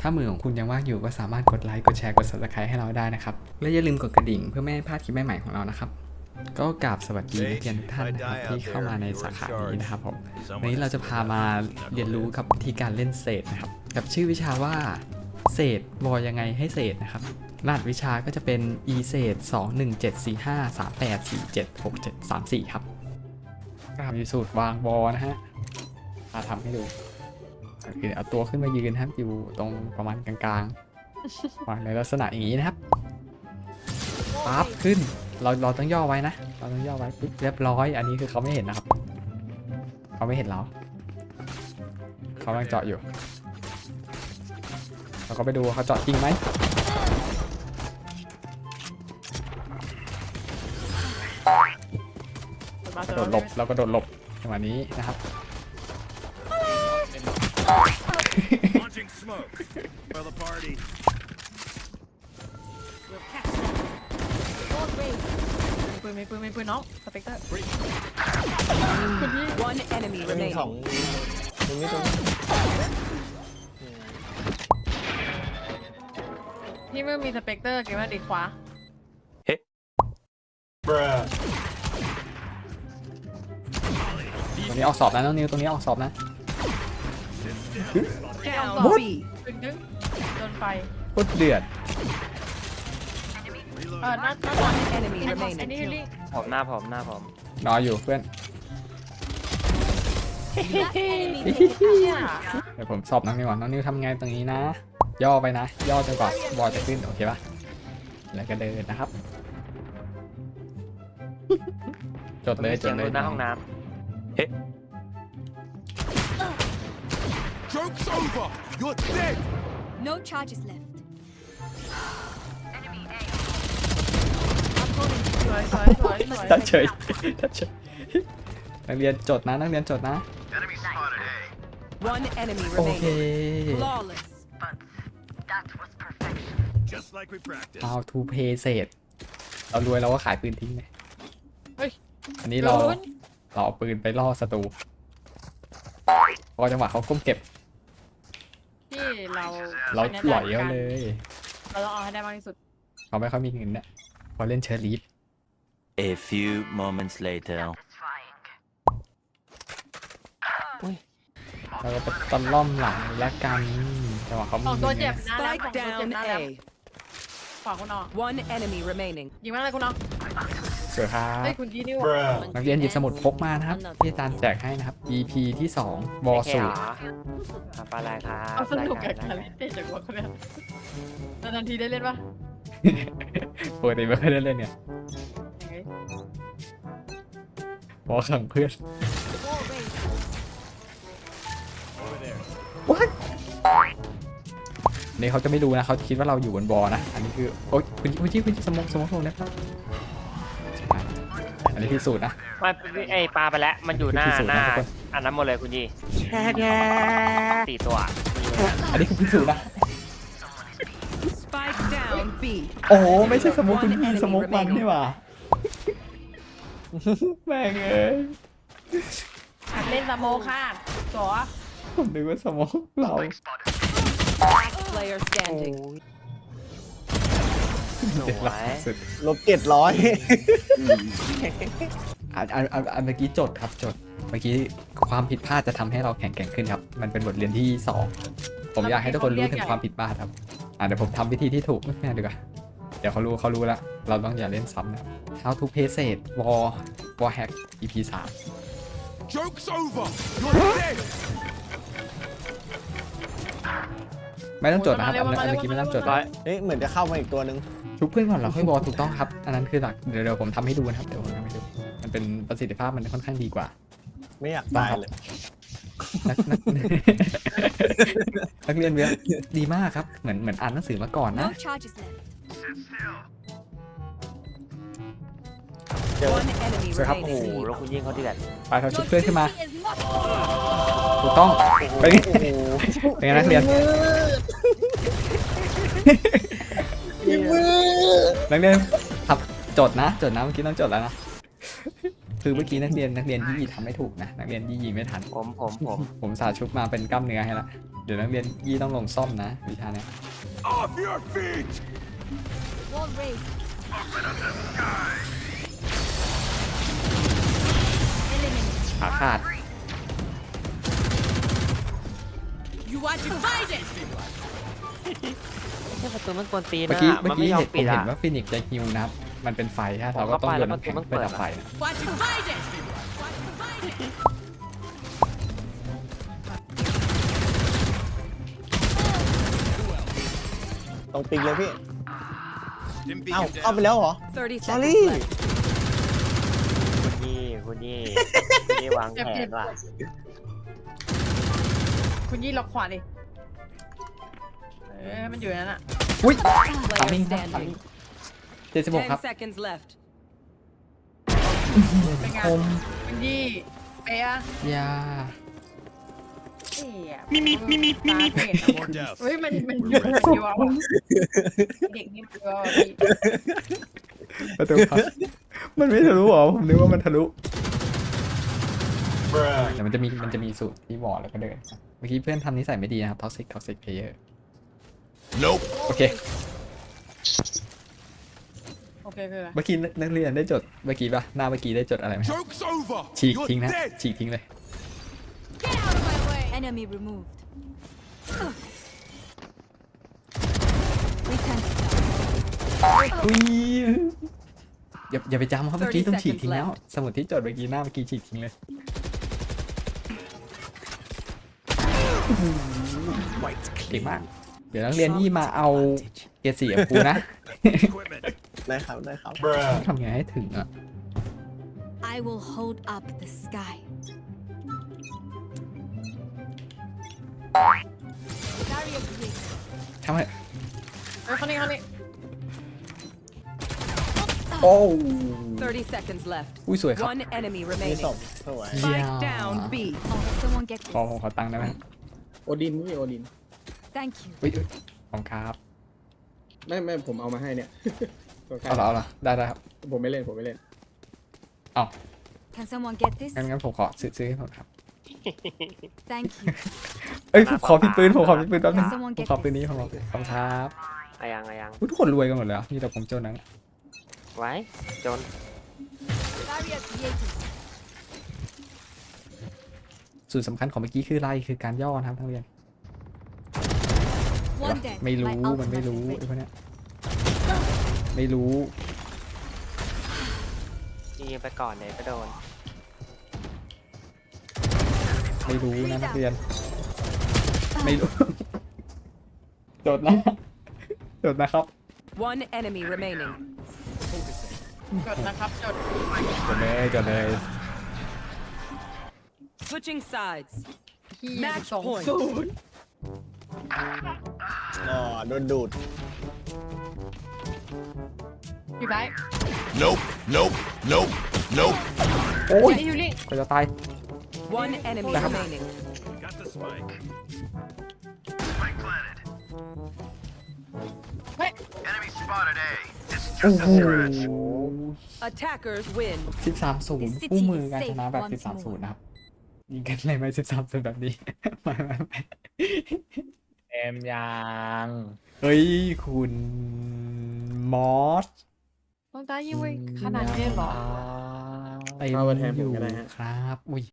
ถ้ามือของคุณยังว่างอยู่ก็สามารถกดไลค์ กดแชร์ กด subscribe ให้เราได้นะครับ และอย่าลืมกดกระดิ่งเพื่อไม่ให้พลาดคลิปใหม่ๆของเรานะครับ ก็กราบสวัสดีนักเรียนทุกท่านนะครับที่เข้ามาในสาขานี้นะครับผมวันนี้เราจะพามาเรียนรู้กับวิธีการเล่นเศษนะครับ กับชื่อวิชาว่า เศษวอยังไงให้เศษนะครับรหัสวิชาก็จะเป็น e เศษ2 1 7 4 5 3 8 4 7 6 7 3 4 ครับก็มีสูตรวางวอนะฮะมาทำให้ดูก็ คือเอาตัวขึ้นมายืนนะครับ อยู่ตรงประมาณกลางๆวางในลักษณะอย่างนี้นะครับปั๊บขึ้น เราเราต้องย่อไว้นะ เราต้องย่อไว้ปุ๊บเรียบร้อย อันนี้คือเขาไม่เห็นนะครับ เขาไม่เห็นเราเขากำลังเจาะอยู่ เราก็ไปดูว่าเขาเจาะจริงไหมมากระโดดหลบ เรากระโดดหลบจังหวะนี้นะครับ Launching smoke. For the party. ปืนมีปืนมีปืนน้องสเปกเตอร์ One enemy เป็น remaining. สองตรงนี้ตรงนี้พี่มือมีสเปกเตอร์เกมว่าดีขวาตรงนี้ออกสอบนะน้องนิวตรงนี้ออกสอบนะ Down What? B. ดึงดึงโดนไฟโคตรเดือดเออหน้าหน้าตอน Enemy ไอ้นี่ remaining. ฮิลลิ่งผมหน้าผมหน้าผมรออยู่เพื่อน เนี่ยเดี๋ยวผมสอบน้องนิวก่อนน้องนิวทำไงตรงนี้นะ ย่อไปนะ ย่อจนกว่าบอลจะขึ้นโอเคปะแล้วก็เดินนะครับ จดเลยจเสียดงเลดูยหน้าห้องน้ Joke's over. You're dead. No charges left. สวยสวยสวยสวยทัดเฉยทัดเฉยนักเรียนจดนะนักเรียนจดนะ Enemy spotted A. One enemy โอเค remaining. Flawless. Just like we practiced. how to pay เศษเรารวยเราก็ขายปืนทิ้งเลยเฮ้ยอันนี้เราเราเอาปืนไปล่อศัตรูพอจังหวะเขาก้มเก็บพี่ เราเราหล่อยเขาเลย เราต้องเอาให้ได้มากที่สุด เขาไม่ค่อยมีเงินเนี่ยพอเล่นเชอร์ลีฟ A few moments later. เราก็ไปตะล่อมหลังละกันจังหวะเขาสมีองตัวเงิเจ็บนหน้าแล้ว Spike สองตัวเจ็บ down หน้าแล้ว A. ขวาคุณน้อง One enemy remaining. ยิงมากเลยคุณน้อง สวยครัเฮ้ยบคุณจีนี่วะนักเรียนหยิบสมุดพกมานะครับที่อาจารย์แจกให้นะครับ EP ที่2วำอไม่แค่สูเหรอครับปลาอะไรครับเอาสนุกกับได้การได้เล่นเตะจากหัวคนเนี้ยนานๆทีได้เล่นปะปกติไม่ค่อยได้เล่นเนี่ยวเฮ้ยวอขังเพื่อน Over there. นี่เขาจะไม่รู้นะเขาคิดว่าเราอยู่บนบอนะ อันนี้คือโอ๊ยคุณคุณจี้คุณจี้สมองสมองสมองนะครับอั นนี้พิสูจน์นะไม่ไอยปลาไปแล้ว มันอยู่หน้าพิสูจน์หนะน้าทุกคน อันนั้นหมดเลยคุณยี่สี่ตัวอันนี้คือพิสูจน์นะ Spike down B. โอ้โหไม่ใช่สมุกคุณพี่สมุกมันนี่หว่าแม่งเอ้ยหัดเล่นสโมค่ะจ๋อผมนึกว่าสมุกเรา Last player standing. สเด็ดวละยสุดลบเจ็ดร้อยอันอันอันอันเมื่อกี้จดครับจด เมื่อกี้ความผิดพลาดจะทำให้เราแข็งแกร่งขึ้นครับ มันเป็นบทเรียนที่สองผมอยากให้ทุกคนรู้ถึงความผิดพลาดครับอ่าเดี๋ยวผมทำวิธีที่ถูกไม่เอาดีกว่าเดี๋ยวเขารู้เขารู้แล้วเราต้องอย่าเล่นซ้ำนะครับ How to play safe war war hack EP 3 Joke's over. You're dead. ไม่ต้องจดนะครับอันนั้นอันเมื่อกี้ไม่ต้องจดร้อยเอ๊ะเหมือนจะเข้ามาอีกตัวหนึ่งชุบเพื่อนก่อนเราค่อยวอถูกต้องครับ อันนั้นคือหลักเดี๋ยวเดี๋ยวผมทำให้ดูนะครับเดี๋ยวผมทำให้ดูมันเป็นประสิทธิภาพมันค่อนข้างดีกว่า ไม่อยากตายเลยนักนักนักเรียนเวียดีมากครับเหมือนเหมือนอ่านหนังสือมาก่อนนะ No charges left. One enemy สวยครับโอ้โห remaining. แล้วคุณยิงเขาที่แบบไปเราชุบ Your เพื่อนขึ้นมา duty is not ถูกต้องไปนไงเป็นไงนักเรียน นักเรียนขับจดนะจดนะเมื่อกี้ต้องจดแล้วนะคือเมื่อกี้นักเรียนนักเรียนยี่ทำไม่ถูกนะนักเรียนยี่ไม่ทันผมผมผมผมสาชุบมาเป็นกล้ามเนื้อให้ละเดี๋ยวนักเรียนยี่ต้องลงซ่อมนะวิชาเนี้ย Off your feet! Wall raised. Eliminate. ขาขาด You are divided. แค่ประตูมันกวนตีนเมื่ออะกี้มัเมื่อนไม่กี้ยอมเห็นผปิมดเห็อะนว่าฟินิกซ์จะฮิวนะครับ มันเป็นไฟฮะเราก็ต้องโยนน้ำแข็งผมเข้าไปไปแล้วดับไฟนะ You are divided. You are divided. ตรงปิงเลยพี่ Didn't เอ้า beat him เข้าไป down. แล้วเหรอ 30 sorry seconds left. คุณยี่คุณยี่คุณยี่วางแผนว่ะคุณยี่ล็อกขวาดิ เออให้มันอยู่ในนั้นอะอุ้ย Player ทำมิ่งครับ standing. เจ็ดสิบหกครับ10 seconds left. เป็นไงคมคุณยี่เปียะยาเอ๊ะมิมิมิมิมิมิ More deaths. เฮ้ยมันมัน We're เยอะ ready. เดียวอะเด็กนี่เดียวอะพี่ประตูครับ มันไม่ทะลุเหรอ ผมนึกว่ามันทะลุแต่มันจะมีมันจะมีสูตรที่บอกแล้วก็เดินครับเมื่อกี้เพื่อนทำนิสัยไม่ดีนะครับท็อกซิกท็อกซิกเพลเยอร์ Nope. โอเค โอเคคืออะไรเมื่อกี้นักเรียนได้จดเมื่อกี้ปะหน้าเมื่อกี้ได้จดอะไรไหมครับ Joke's over. ฉีก You're ทิ้งนะ dead. ฉีกทิ้งเลย Get out of my way. Enemy removed. Return to tower. อุ้ยอย่าอย่าไปจำครับเมื่อกี้ต้องฉีกทิ้ง seconds แล้วสมุดที่จดเมื่อกี้หน้าเมื่อกี้ฉีกทิ้งเลยเก่งมาก เดี๋ยวนักเรียนนี่มาเอาเกียรติสีกับครูนะ Equipment. ได้ครับได้ครับ ทำไงให้ถึงอะ I will hold up the sky. Barrier breach. ทำไมเฮ้ยเขานี่เขานี่โอ้ 30 seconds left. อุ้ยสวยครับ One enemy มีศ remaining. พสวย Spike down B. Oh, someone get ขอ this. ผมขอตังค์ได้ไหมโอดินพี่โอดิน Thank you. อุ้ยอุ๊ยของครับไม่ไม่ผมเอามาให้เนี่ย ตัวใครเอาเหรอเอาเหรอได้ได้ครับผมไม่เล่นผมไม่เล่น Can someone get this? งั้นงั้นผมขอซื้อซื้อให้ผมครับ Thank you. เอ้ยผมขอพี่ปืนผมขอพี่ปืนแป๊บนึง Someone ผม get ขอปืน this. นี้ผมขอขอบคุณครับอายังอายังอุ๊ยทุกคนรวยกันหมดเลยเหรอมีแต่ผมจนนั้น ไว้จน Barrier created. ส่วนสำคัญของเมื่อกี้คืออะไรคือการย่อนะครับทั้งเรียน One dead. ไม่รู้ My มันไม่ ultimate รู้ is ไอ้ ready. พวกเนี้ยไม่รู้ ยิงไปก่อนเลยก็โดน ไม่รู้นะนักเรียน ไม่รู้จดนะจดนะครับ One enemy remaining. จดนะครับจดจดเลยจดเลย Switching sides. ที่ Match สอง point. ศูนย์ อ๋อโดนดูด พี่ไบร์ท Nope. Nope. Nope. Nope. โอ้ย ไอ้ยูริ ก็จะตาย One enemy Damn. remaining. Got the spike. Spike planted. เฮ้ย Enemy spotted A. It's โอ้ just โห a stretch. Attackers win. สิบสามศูนย์ The city คู่มือ is การช safe นะแบบ once สิบสามศูน more. ย์นะครับ ยิงกันเลยไหมสิบสามศูนย์แบบนี้ ไม่ไม่ไม่ แอมยางเฮ้ย คุณมอสต้องตายยิ่งไว้ขนาดนี้เหรอเต็มเอามาแทนอผมยู่ก็ได้ฮะ ครับ อุ้ย